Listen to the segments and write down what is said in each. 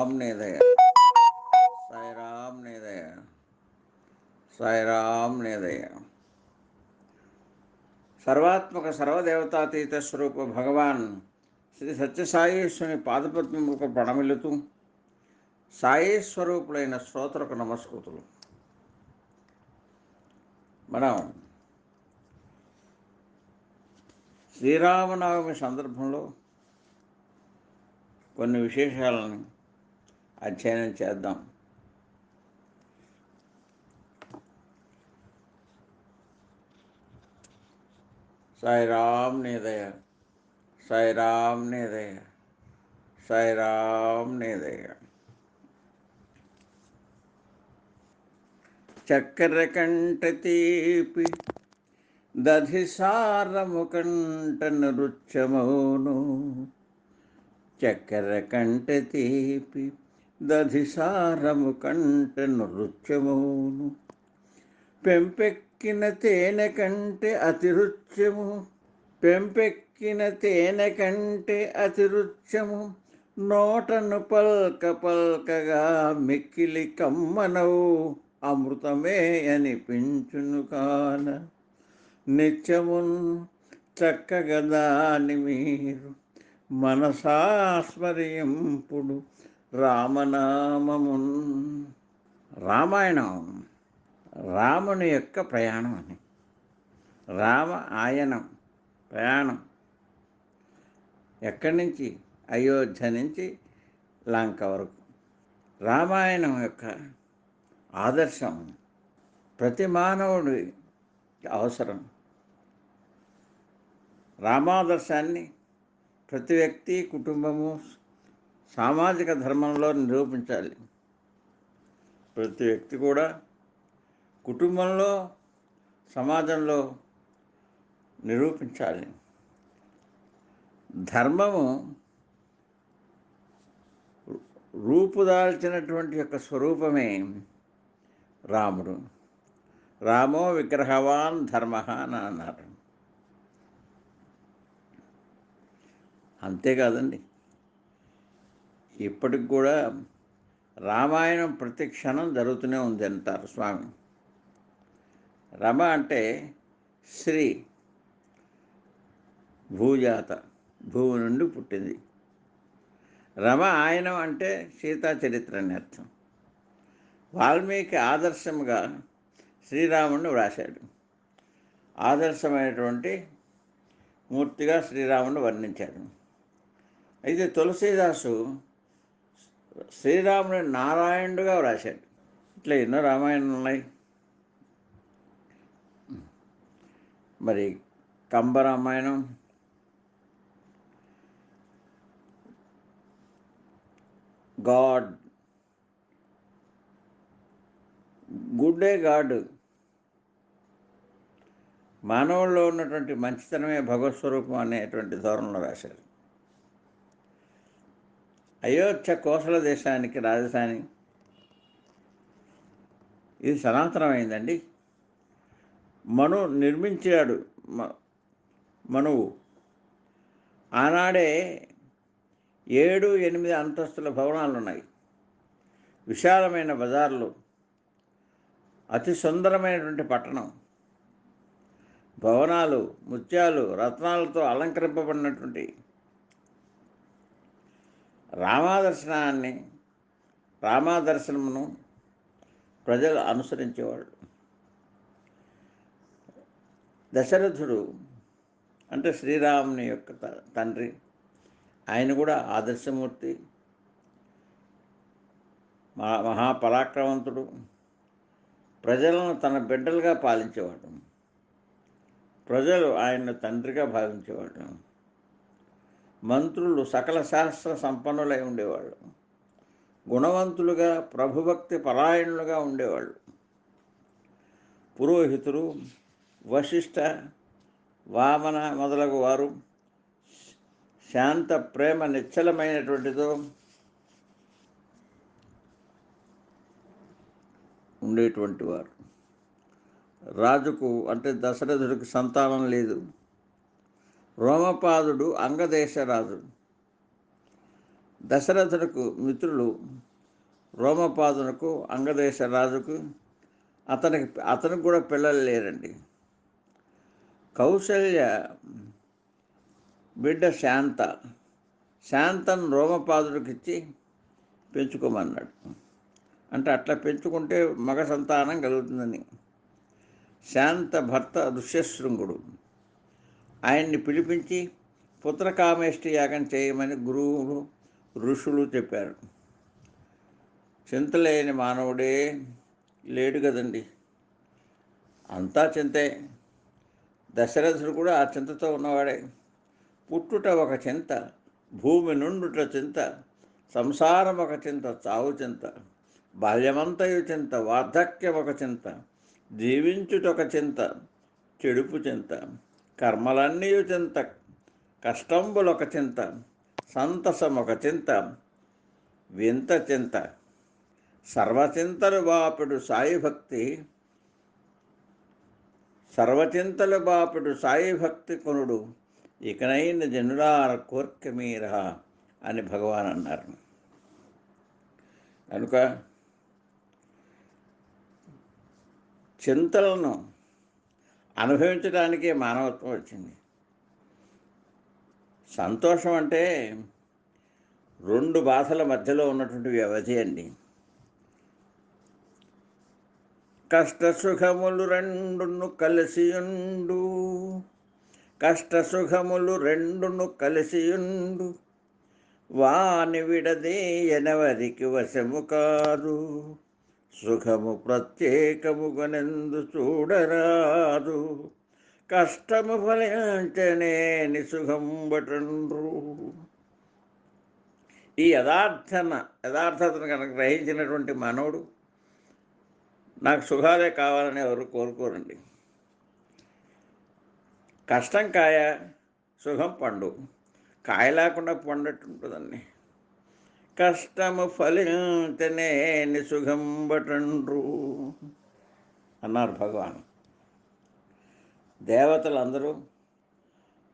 సాయిరామ్ నేదయ. సాయిరామ్ నేదయ. సాయిరామ్ నేదయ. సర్వాత్మక సర్వదేవతాతీత స్వరూప భగవాన్ శ్రీ సత్యసాయేశ్వరుని పాదపద్మములకు ప్రణమిల్లుతూ సాయి స్వరూపులైన శ్రోతలకు నమస్కృతులు. మనం శ్రీరామనవమి సందర్భంలో కొన్ని విశేషాలను అధ్యయనం చేద్దాం. సాయిరామ్ నేదయ సాయిరామ్ నేదయ సాయిరామ్ నేదయ చక్కెర కంట తీపి దధిసారము కంట నృత్యమౌను చక్కెర కంట తీపి దధిసారము కంటే నృత్యమును. పెంపెక్కిన తేనె కంటే అతిరుచ్యము పెంపెక్కిన తేనె కంటే అతిరుచ్యము నోటను పల్క పల్కగా మిక్కిలి కమ్మనవు. అమృతమే అనిపించును కాన. నిత్యమున్ చక్కగా దాని మీరు. మనసాస్మరింపుడు రామనామమున్. రామాయణం. రాముని యొక్క ప్రయాణం అని రామ ఆయనం ప్రయాణం. ఎక్కడి నుంచి? అయోధ్య నుంచి లంక వరకు. రామాయణం యొక్క ఆదర్శం ప్రతి మానవుడి అవసరం. రామాదర్శాన్ని ప్రతి వ్యక్తి కుటుంబము సామాజిక ధర్మంలో నిరూపించాలి. ప్రతి వ్యక్తి కూడా కుటుంబంలో సమాజంలో నిరూపించాలి. ధర్మము రూపుదాల్చినటువంటి యొక్క స్వరూపమే రాముడు. రామో విగ్రహవాన్ ధర్మ అని అన్నారు. అంతేకాదండి. ఇప్పటికి కూడా రామాయణం ప్రతి క్షణం జరుగుతూనే ఉంది అంటారు స్వామి. రమ అంటే శ్రీ భూజాత భూమి నుండి పుట్టింది. రమ ఆయనం అంటే సీతా చరిత్ర అని అర్థం. వాల్మీకి ఆదర్శంగా శ్రీరాముడిని వ్రాశాడు. ఆదర్శమైనటువంటి మూర్తిగా శ్రీరాముడిని వర్ణించాడు. అయితే తులసీదాసు శ్రీరాముని నారాయణుడుగా వ్రాశాడు. ఇట్లా ఎన్నో రామాయణం ఉన్నాయి. మరి కంబ రామాయణం గాడ్ గుడ్డే గాడ్ మానవుల్లో ఉన్నటువంటి మంచితనమే భగవత్ స్వరూపం అనేటువంటి ధోరణిలో రాశారు. అయోధ్య కోసల దేశానికి రాజధాని. ఇది సనాతనమైందండి మను నిర్మించాడు మ- మనువు. ఆనాడే ఏడు ఎనిమిది అంతస్తుల భవనాలు ఉన్నాయి విశాలమైన బజార్లు. అతి సుందరమైనటువంటి పట్టణం. భవనాలు ముత్యాలు రత్నాలతో అలంకరింపబడినటువంటి రామాదర్శనాన్ని రామాదర్శనమును ప్రజలు అనుసరించేవాళ్ళు. దశరథుడు అంటే శ్రీరాముని యొక్క త- తండ్రి. ఆయన కూడా ఆదర్శమూర్తి మహా మహాపరాక్రమవంతుడు ప్రజలను తన బిడ్డలుగా పాలించేవాడు. ప్రజలు ఆయన తండ్రిగా భావించేవాడు మంత్రులు సకల శాస్త్ర సంపన్నులై ఉండేవాళ్ళు. గుణవంతులుగా ప్రభుభక్తి పరాయణులుగా ఉండేవాళ్ళు. పురోహితులు వశిష్ఠ వామన మొదలగు వారు శాంత ప్రేమ నిశ్చలమైనటువంటిదో ఉండేటువంటి వారు. రాజుకు అంటే దశరథుడికి సంతానం లేదు. రోమపాదుడు అంగదేశ రాజు దశరథులకు మిత్రులు రోమపాదునకు అంగదేశ రాజుకు అతనికి అతనికి కూడా పిల్లలు లేరండి. కౌశల్య బిడ్డ శాంత శాంతను రోమపాదుడికి ఇచ్చి పెంచుకోమన్నాడు. అంటే అట్లా పెంచుకుంటే మగ సంతానం కలుగుతుందని. శాంత భర్త ఋష్యశృంగుడు. ఆయన్ని పిలిపించి పుత్రకామేష్టి యాగం చేయమని గురువులు ఋషులు చెప్పారు. చింతలేని మానవుడే లేడు కదండి. అంతా చింతే. దశరథుడు కూడా ఆ చింతతో ఉన్నవాడే. పుట్టుట ఒక చింత భూమి నుండుట చింత సంసారం ఒక చింత చావు చింత బాల్యమంతయు చింత వార్ధక్యం ఒక చింత జీవించుట ఒక చింత చెడుపు చింత కర్మలన్నీ చింత కష్టంబులొక చింత సంతసం ఒక చింత వింత చింత సర్వచింతలు బాపుడు సాయి భక్తి సర్వచింతలు బాపుడు సాయి భక్తి కొనుడు ఇకనైన జనులార కోర్క మీరా అని భగవాన్ అన్నారు. కనుక చింతలను అనుభవించడానికే మానవత్వం వచ్చింది. సంతోషం అంటే రెండు బాధల మధ్యలో ఉన్నటువంటి వ్యవధి అండి. కష్ట సుఖములు రెండును కలిసియుండు కష్ట సుఖములు రెండును కలిసియుండు వాని విడదే ఎనవరికి వశము కాదు. సుఖము ప్రత్యేకముగనెందు చూడరాదు. కష్టము ఫలించనేని సుఖం ఈ యథార్థన యథార్థతను కనుక గ్రహించినటువంటి మానవుడు నాకు సుఖాలే కావాలని ఎవరు కోరుకోరండి. కష్టం కాయ సుఖం పండు. కాయ లేకుండా పండట్టు ఉంటుందండి కష్టము ఫలించనేని సుఖం బటండ్రు అన్నారు భగవాన్. దేవతలందరూ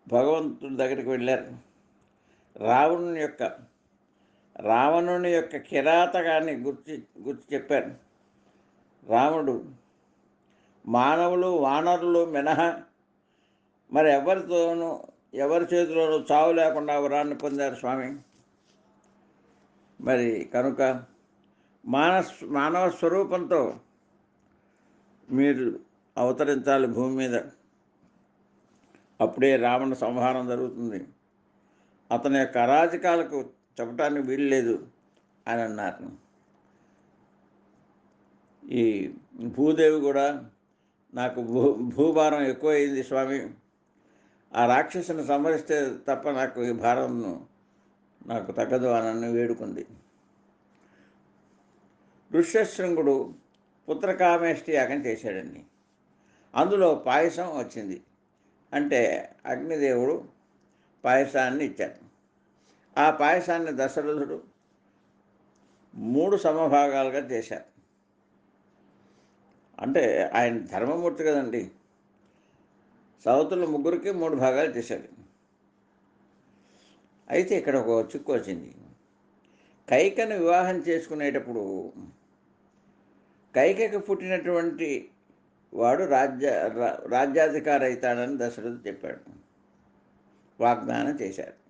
భగవంతుడి దగ్గరికి వెళ్ళారు. రావణుని యొక్క రావణుని యొక్క కిరాతకాన్ని గుర్చి గుర్తి చెప్పారు. రాముడు మానవులు వానరులు మినహా మరి ఎవరితోనూ ఎవరి చేతిలోనూ చావు లేకుండా వరాన్ని పొందారు స్వామి? మరి కనుక మానస్ మానవ స్వరూపంతో మీరు అవతరించాలి భూమి మీద. అప్పుడే రావణ సంహారం జరుగుతుంది. అతని యొక్క అరాజకాలకు చెప్పడానికి వీలు లేదు అని అన్నారు. ఈ భూదేవి కూడా నాకు భూ భూభారం ఎక్కువైంది స్వామి. ఆ రాక్షసుని సంహరిస్తే తప్ప నాకు ఈ భారంను నాకు తగ్గదు అనని వేడుకుంది. ఋష్యశృంగుడు పుత్రకామేష్టి యాగం చేశాడండి. అందులో పాయసం వచ్చింది. అంటే అగ్నిదేవుడు పాయసాన్ని ఇచ్చాడు ఆ పాయసాన్ని దశరథుడు మూడు సమభాగాలుగా చేశారు. అంటే ఆయన ధర్మమూర్తి కదండి. సౌతులు ముగ్గురికి మూడు భాగాలు చేశాడు. అయితే ఇక్కడ ఒక చిక్కు వచ్చింది. కైకను వివాహం చేసుకునేటప్పుడు కైకకు పుట్టినటువంటి వాడు రాజ్య రా- రాజ్యాధికారి అవుతాడని దశరథుడు చెప్పాడు. వాగ్దానం చేశాడు.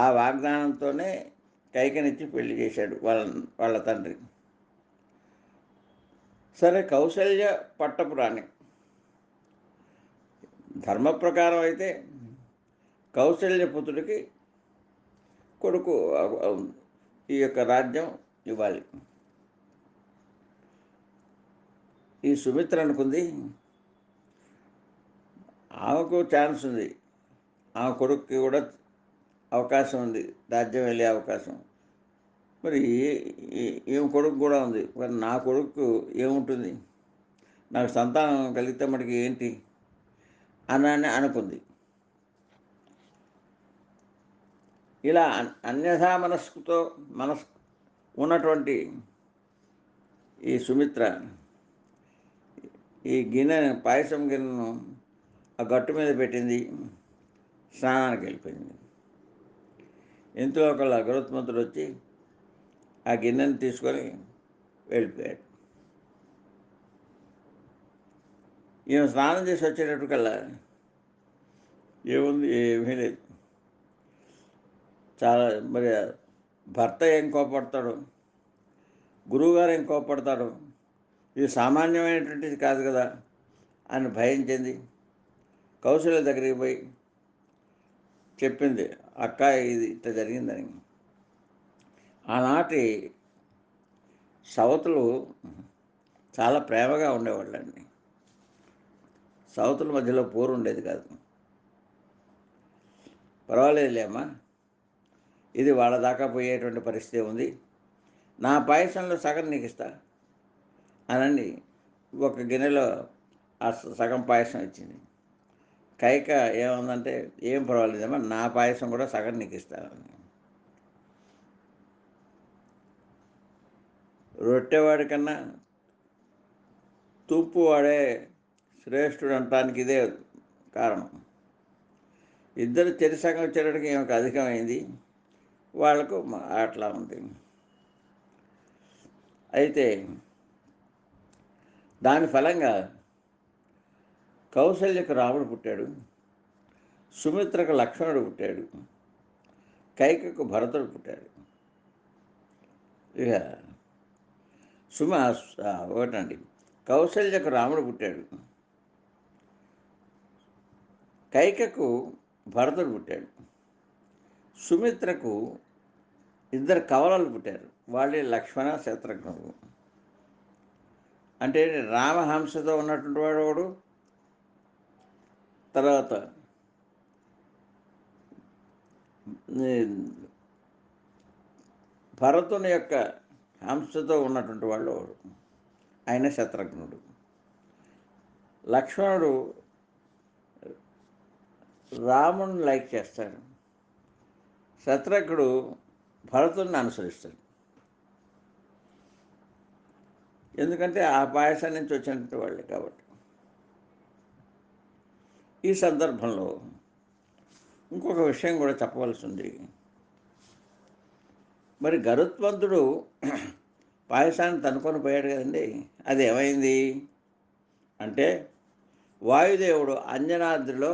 ఆ వాగ్దానంతోనే కైకనిచ్చి పెళ్ళి చేశాడు వాళ్ళ వాళ్ళ తండ్రి. సరే కౌశల్య పట్టపురాణి. ధర్మ ప్రకారం అయితే కౌశల్య పుత్రుడికి కొడుకు ఈ యొక్క రాజ్యం ఇవ్వాలి. ఈ సుమిత్ర అనుకుంది ఆమెకు ఛాన్స్ ఉంది. ఆమె కొడుక్కి కూడా అవకాశం ఉంది రాజ్యం వెళ్ళే అవకాశం. మరి ఏం కొడుకు కూడా ఉంది. మరి నా కొడుకు ఏముంటుంది? నాకు సంతానం కలిగితే మనకి ఏంటి? అని అని అనుకుంది. ఇలా అన్- అన్యథా మనస్కుతో మనస్ ఉన్నటువంటి ఈ సుమిత్ర ఈ గిన్నె పాయసం గిన్నెను ఆ గట్టు మీద పెట్టింది స్నానానికి వెళ్ళిపోయింది. ఇంతలో ఒకళ్ళు గరుత్మంతుడు వచ్చి ఆ గిన్నెను తీసుకొని వెళ్ళిపోయాడు. ఈమె స్నానం చేసి వచ్చేటప్పటికల్లా ఏముంది? ఏమీ లేదు. చాలా మరి భర్త ఏం కోపడతాడు? గురువుగారు ఏం కోపడతాడు ఇది సామాన్యమైనటువంటిది కాదు కదా అని భయం చెంది కౌశల్య దగ్గరికి పోయి చెప్పింది అక్క ఇది ఇట్లా జరిగిందని. ఆనాటి సవతులు చాలా ప్రేమగా ఉండేవాళ్ళండి. సవతుల మధ్యలో పోరు ఉండేది కాదు. పర్వాలేదులేమ్మా. ఇది వాళ్ళ దాకా పోయేటువంటి పరిస్థితి ఉంది. నా పాయసంలో సగం నీకు ఇస్తా అనండి ఒక గిన్నెలో ఆ సగం పాయసం ఇచ్చింది. కైక ఏముందంటే ఏం పర్వాలేదమ్మా నా పాయసం కూడా సగం నీకు ఇస్తానని రొట్టెవాడి కన్నా తూపు వాడే శ్రేష్ఠుడు అనటానికి ఇదే కారణం. ఇద్దరు చెరిసగం వచ్చేటప్పటికి ఈమెకు అధికమైంది. వాళ్ళకు అట్లా ఉంది. అయితే దాని ఫలంగా కౌశల్యకు రాముడు పుట్టాడు. సుమిత్రకు లక్ష్మణుడు పుట్టాడు. కైకకు భరతుడు పుట్టాడు. ఇక సుమ ఒకటండి. కౌశల్యకు రాముడు పుట్టాడు. కైకకు భరతుడు పుట్టాడు. సుమిత్రకు ఇద్దరు కవలలు పుట్టారు. వాళ్ళే లక్ష్మణ శత్రుఘ్నుడు అంటే రామహంసతో ఉన్నటువంటి వాడు ఒకడు తర్వాత భరతుని యొక్క హంసతో ఉన్నటువంటి వాళ్ళు ఒకడు ఆయన శత్రుఘ్నుడు లక్ష్మణుడు రాముని లైక్ చేస్తాడు శత్రుఘ్నుడు భరతుడిని అనుసరిస్తాడు. ఎందుకంటే ఆ పాయసం నుంచి వచ్చినటువంటి వాళ్ళే కాబట్టి. ఈ సందర్భంలో ఇంకొక విషయం కూడా చెప్పవలసి ఉంది మరి గరుత్మంతుడు పాయసాన్ని తనుకొని పోయాడు కదండి. అది ఏమైంది అంటే వాయుదేవుడు అంజనాద్రిలో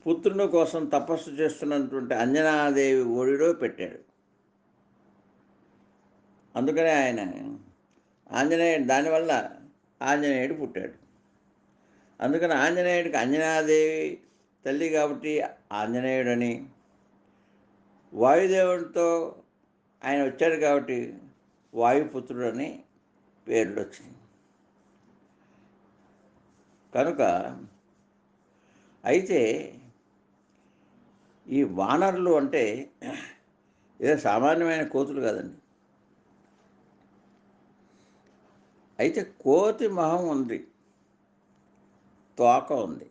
పుత్రుని కోసం తపస్సు చేస్తున్నటువంటి అంజనాదేవి ఓడిలో పెట్టాడు. అందుకనే ఆయన ఆంజనేయుడు దానివల్ల ఆంజనేయుడు పుట్టాడు. అందుకని ఆంజనేయుడికి అంజనాదేవి తల్లి కాబట్టి ఆంజనేయుడని వాయుదేవుడితో ఆయన వచ్చాడు కాబట్టి వాయుపుత్రుడు అని పేర్లు వచ్చింది. కనుక అయితే ఈ వానరులు అంటే ఏదో సామాన్యమైన కోతులు కాదండి. అయితే కోతి మొహం ఉంది. తోక ఉంది.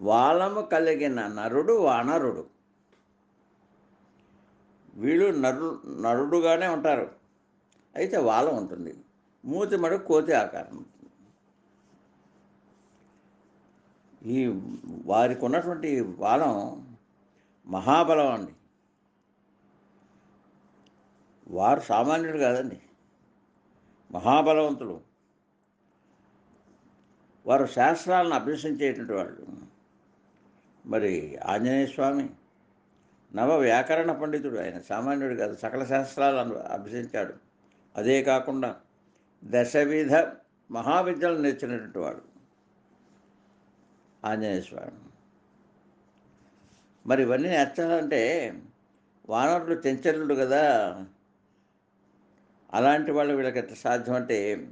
వాలము కలిగిన నరుడు వానరుడు. వీళ్ళు నరు నరుడుగానే ఉంటారు. అయితే వాలం ఉంటుంది. మూతి మడు కోతి ఆకారం ఉంటుంది ఈ వారికి ఉన్నటువంటి వాలం మహాబలం అండి. వారు సామాన్యుడు కాదండి. మహాబలవంతులు. వారు శాస్త్రాలను అభ్యసించేటువంటి వాళ్ళు. మరి ఆంజనేయ స్వామి నవ వ్యాకరణ పండితుడు ఆయన సామాన్యుడు కాదు సకల శాస్త్రాలను అభ్యసించాడు. అదే కాకుండా దశవిధ మహావిద్యలు నేర్చినటువంటి వాడు. ఆంజనేయ స్వామి. మరి ఇవన్నీ నేర్చాలంటే వానరులు చెంచరులు కదా. అలాంటి వాళ్ళు వీళ్ళకి ఎట్లా సాధ్యం అంటే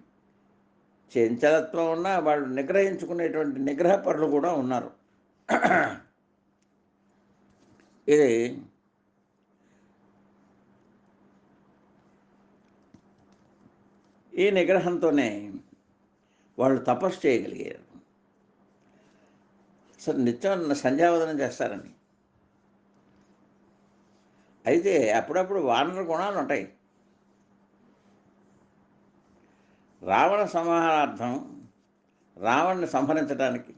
చెంచలత్వం ఉన్నా వాళ్ళు నిగ్రహించుకునేటువంటి నిగ్రహ పరులు కూడా ఉన్నారు. ఇది ఈ నిగ్రహంతోనే వాళ్ళు తపస్సు చేయగలిగారు. అసలు నిత్యం సంధ్యావదనం చేస్తారండి అయితే అప్పుడప్పుడు వానర గుణాలు ఉంటాయి. రావణ సంహారార్థం రావణ్ణి సంహరించడానికి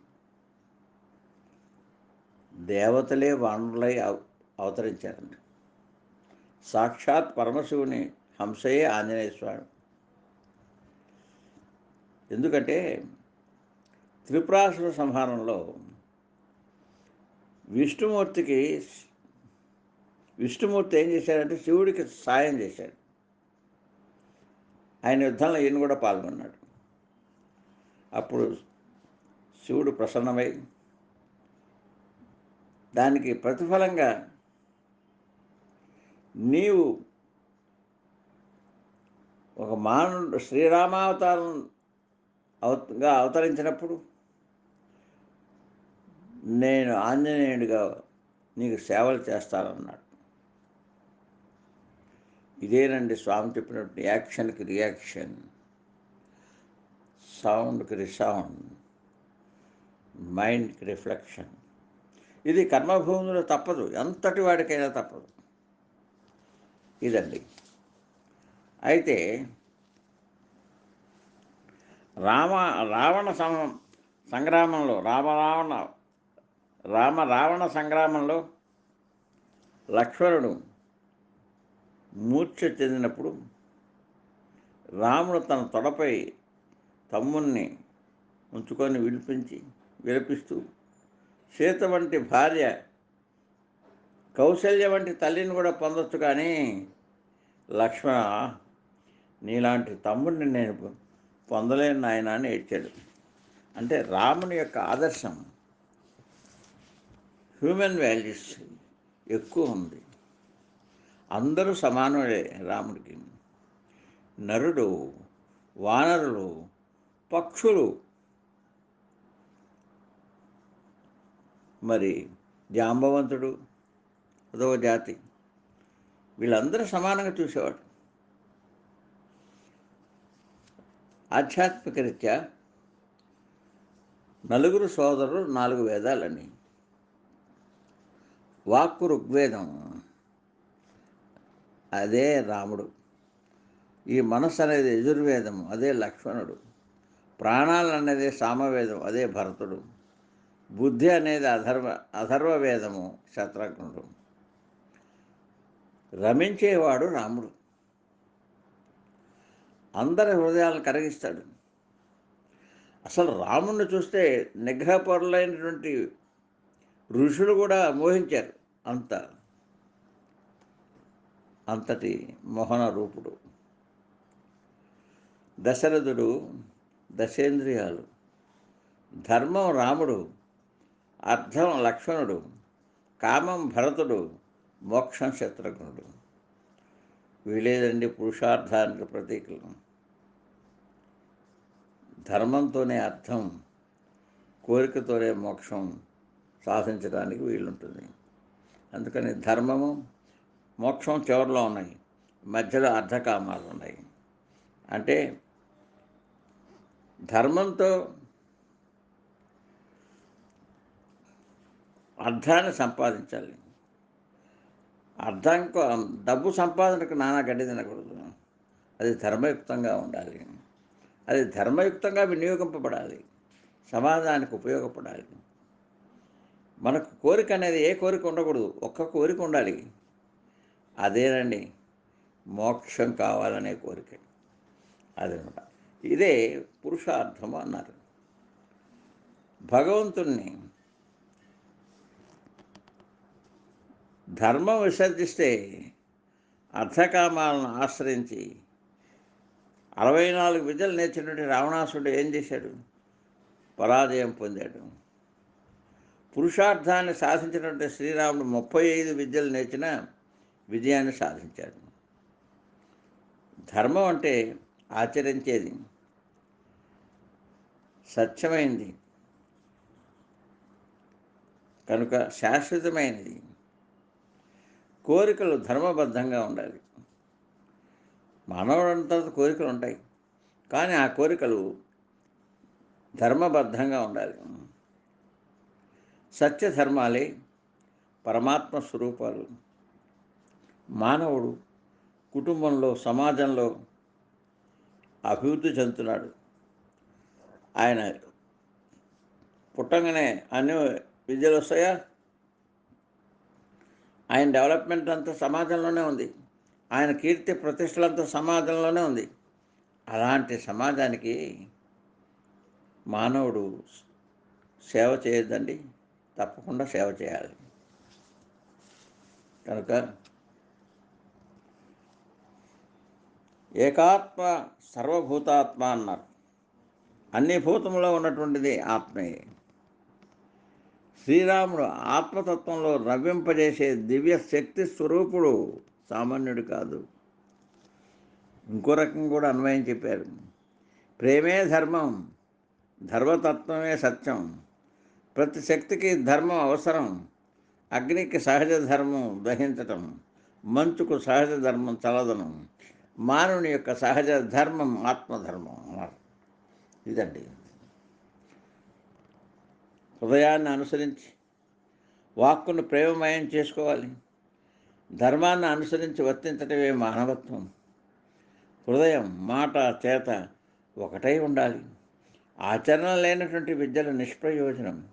దేవతలే వానరులై అవ- అవతరించారండి సాక్షాత్ పరమశివుని హంసయే ఆంజనేయ స్వామి. ఎందుకంటే త్రిపురాసుర సంహారంలో విష్ణుమూర్తికి విష్ణుమూర్తి ఏం చేశాడంటే శివుడికి సాయం చేశాడు. ఆయన యుద్ధంలో ఈయన కూడా పాల్గొన్నాడు. అప్పుడు శివుడు ప్రసన్నమై దానికి ప్రతిఫలంగా నీవు ఒక మానవుడు శ్రీరామావతారం అవతగా అవతరించినప్పుడు నేను ఆంజనేయుడిగా నీకు సేవలు చేస్తానన్నాడు. ఇదేనండి స్వామి చెప్పినట్టు యాక్షన్కి రియాక్షన్. సౌండ్కి రిసౌండ్. మైండ్కి రిఫ్లెక్షన్. ఇది కర్మభూమిలో తప్పదు. ఎంతటి వాడికైనా తప్పదు. ఇదండి. అయితే రామ రావణ సం సంగ్రామంలో రామరావణ రామ రావణ సంగ్రామంలో లక్ష్మణుడు మూర్ఛ చెందినప్పుడు రాముడు తన తొడపై తమ్ముణ్ణి ఉంచుకొని విడిపించి విలపిస్తూ సీత వంటి భార్య కౌశల్య వంటి తల్లిని కూడా పొందొచ్చు కానీ లక్ష్మణ నీలాంటి తమ్ముడిని నేను పొందలేను నాయన అని ఏడ్చాడు. అంటే రాముని యొక్క ఆదర్శం హ్యూమన్ వాల్యూస్ ఎక్కువ ఉంది. అందరూ సమానులే రాముడికి. నరుడు వానరులు పక్షులు. మరి జాంబవంతుడు అదో జాతి. వీళ్ళందరూ సమానంగా చూసేవాడు ఆధ్యాత్మిక రీత్యా నలుగురు సోదరులు నాలుగు వేదాలని. వాక్కు ఋగ్వేదం. అదే రాముడు. ఈ మనస్సు అనేది యజుర్వేదం అదే లక్ష్మణుడు. ప్రాణాలు అనేది సామవేదం అదే భరతుడు. బుద్ధి అనేది అధర్వ అధర్వవేదము శత్రుఘ్నుడు. రమించేవాడు రాముడు. అందరి హృదయాలను కరిగిస్తాడు. అసలు రాముడిని చూస్తే నిగ్రహపరులైనటువంటి ఋషులు కూడా మోహించారు అంత అంతటి మోహన రూపుడు. దశరథుడు దశేంద్రియాలు ధర్మం రాముడు అర్థం లక్ష్మణుడు కామం భరతుడు మోక్షం శత్రుఘ్నుడు. వీలేదండి పురుషార్థానికి ప్రతీకలు. ధర్మంతోనే అర్థం కోరికతోనే మోక్షం సాధించడానికి వీలుంటుంది. అందుకని ధర్మము మోక్షం చివరిలో ఉన్నాయి. మధ్యలో అర్ధకామాలు ఉన్నాయి. అంటే ధర్మంతో అర్థాన్ని సంపాదించాలి. అర్థం డబ్బు సంపాదనకు నానా గడ్డి తినకూడదు. అది ధర్మయుక్తంగా ఉండాలి. అది ధర్మయుక్తంగా వినియోగింపబడాలి. సమాజానికి ఉపయోగపడాలి. మనకు కోరిక అనేది ఏ కోరిక ఉండకూడదు. ఒక్క కోరిక ఉండాలి. అదేనండి. మోక్షం కావాలనే కోరిక. అదనమాట. ఇదే పురుషార్థము అన్నారు. భగవంతుణ్ణి ధర్మం విసర్జిస్తే అర్థకామాలను ఆశ్రయించి అరవై నాలుగు విద్యలు నేర్చినటువంటి రావణాసుడు ఏం చేశాడు? పరాజయం పొందాడు. పురుషార్థాన్ని సాధించినటువంటి శ్రీరాముడు ముప్పై ఐదు విద్యలు నేర్చిన విజయాన్ని సాధించాడు. ధర్మం అంటే ఆచరించేది. సత్యమైంది. కనుక శాశ్వతమైనది. కోరికలు ధర్మబద్ధంగా ఉండాలి. మానవుడంతా కోరికలు ఉంటాయి కానీ ఆ కోరికలు ధర్మబద్ధంగా ఉండాలి. సత్యధర్మాలే పరమాత్మ స్వరూపాలు. మానవుడు కుటుంబంలో సమాజంలో అభివృద్ధి చెందుతున్నాడు. ఆయన పుట్టంగానే అన్ని విద్యలు వస్తాయా? ఆయన డెవలప్మెంట్ అంతా సమాజంలోనే ఉంది. ఆయన కీర్తి ప్రతిష్టలంతా సమాజంలోనే ఉంది. అలాంటి సమాజానికి మానవుడు సేవ చేయొద్దండి. తప్పకుండా సేవ చేయాలి. కనుక ఏకాత్మ సర్వభూతాత్మ అన్నారు. అన్ని భూతంలో ఉన్నటువంటిది ఆత్మే శ్రీరాముడు ఆత్మతత్వంలో రవ్వింపజేసే దివ్య శక్తి స్వరూపుడు సామాన్యుడు కాదు. ఇంకో రకం కూడా అన్వయం చెప్పారు. ప్రేమే ధర్మం ధర్మతత్వమే సత్యం. ప్రతి శక్తికి ధర్మం అవసరం. అగ్నికి సహజ ధర్మం దహించటం. మంచుకు సహజ ధర్మం చలదనం మానవుని యొక్క సహజ ధర్మం ఆత్మధర్మం. అన్నారు ఇదండి. హృదయాన్ని అనుసరించి వాక్కును ప్రేమమయం చేసుకోవాలి. ధర్మాన్ని అనుసరించి వర్తించటమే మానవత్వం. హృదయం మాట చేత ఒకటై ఉండాలి. ఆచరణ లేనటువంటి విద్యల నిష్ప్రయోజనం.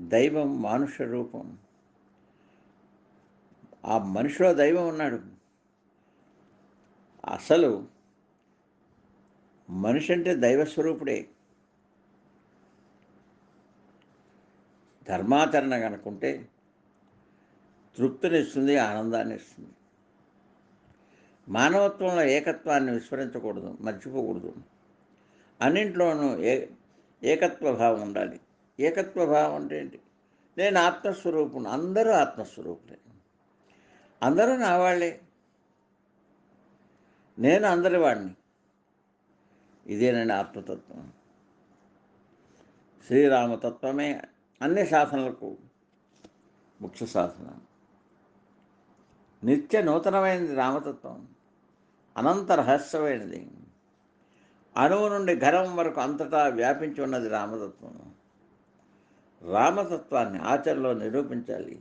దైవం మానుష రూపం. ఆ మనిషిలో దైవం ఉన్నాడు. అసలు మనిషి అంటే దైవస్వరూపుడే ధర్మాచరణ కనుకుంటే తృప్తినిస్తుంది ఆనందాన్ని ఇస్తుంది. మానవత్వంలో ఏకత్వాన్ని విస్మరించకూడదు మర్చిపోకూడదు. అన్నింట్లోనూ ఏ ఏకత్వ భావం ఉండాలి. ఏకత్వ భావం అంటే ఏంటి? నేను ఆత్మస్వరూపుని అందరూ ఆత్మస్వరూపులే. అందరూ నా వాళ్ళే. నేను అందరి వాడిని. ఇదేనండి ఆత్మతత్వం. శ్రీరామతత్వమే అన్ని శాసనలకు ముఖ్య శాసనం నిత్య నూతనమైనది రామతత్వం. అనంత రహస్యమైనది. అణువు నుండి ఘరం వరకు అంతటా వ్యాపించి ఉన్నది రామతత్వం. రామతత్వాన్ని ఆచరణలో నిరూపించాలి.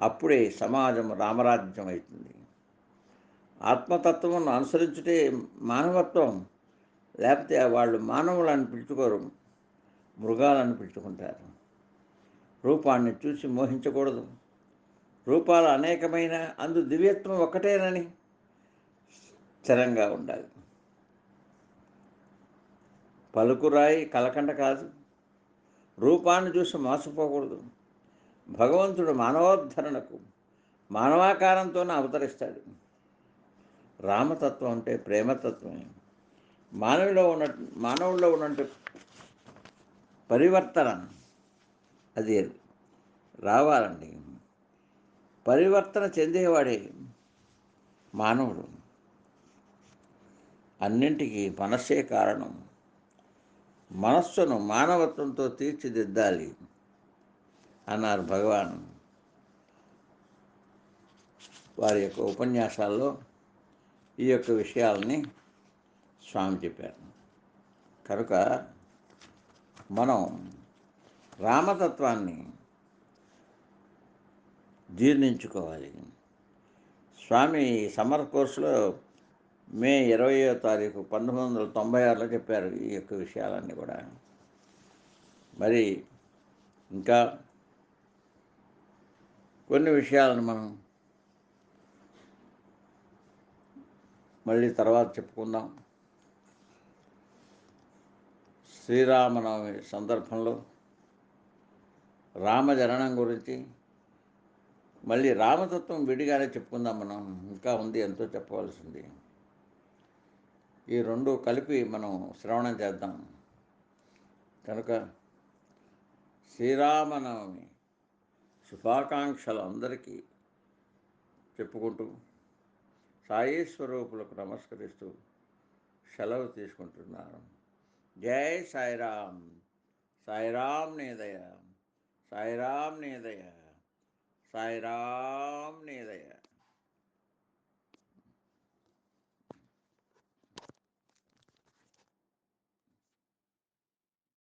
అప్పుడే సమాజం రామరాజ్యం అవుతుంది ఆత్మతత్వమును అనుసరించుటే మానవత్వం లేకపోతే వాళ్ళు మానవులను పిలుచుకోరు మృగాలను పిలుచుకుంటారు. రూపాన్ని చూసి మోహించకూడదు. రూపాలు అనేకమైన అందు దివ్యత్వం ఒక్కటేనని స్థిరంగా ఉండాలి. పలుకురాయి కలకండ కాదు. రూపాన్ని చూసి మోసపోకూడదు. భగవంతుడు మానవోద్ధరణకు మానవాకారంతోనే అవతరిస్తాడు. రామతత్వం అంటే ప్రేమతత్వమే మానవులో ఉన్న మానవుల్లో ఉన్నట్టు పరివర్తన అది. రావాలండి. పరివర్తన చెందేవాడే మానవుడు. అన్నింటికీ మనస్సే కారణం. మనస్సును మానవత్వంతో తీర్చిదిద్దాలి అన్నారు భగవాన్. వారి యొక్క ఉపన్యాసాల్లో ఈ యొక్క విషయాలని స్వామి చెప్పారు. కనుక మనం రామతత్వాన్ని జీర్ణించుకోవాలి. స్వామి సమ్మర్ కోర్సులో మే ఇరవయో తారీఖు పంతొమ్మిది వందల తొంభై ఆరులో చెప్పారు ఈ యొక్క విషయాలన్నీ కూడా. మరి ఇంకా కొన్ని విషయాలను మనం మళ్ళీ తర్వాత చెప్పుకుందాం. శ్రీరామనవమి సందర్భంలో రామజననం గురించి మళ్ళీ రామతత్వం విడిగానే చెప్పుకుందాం మనం. ఇంకా ఉంది ఎంతో చెప్పవలసింది. ఈ రెండు కలిపి మనం శ్రవణం చేద్దాం. కనుక శ్రీరామనవమి శుభాకాంక్షలు అందరికీ చెప్పుకుంటూ సాయి స్వరూపులకు నమస్కరిస్తూ సెలవు తీసుకుంటున్నాను. జై సాయిరామ్. సాయిరామ్ నేదయ సాయిరామ్ నేదయ సాయిరామ్ నేదయ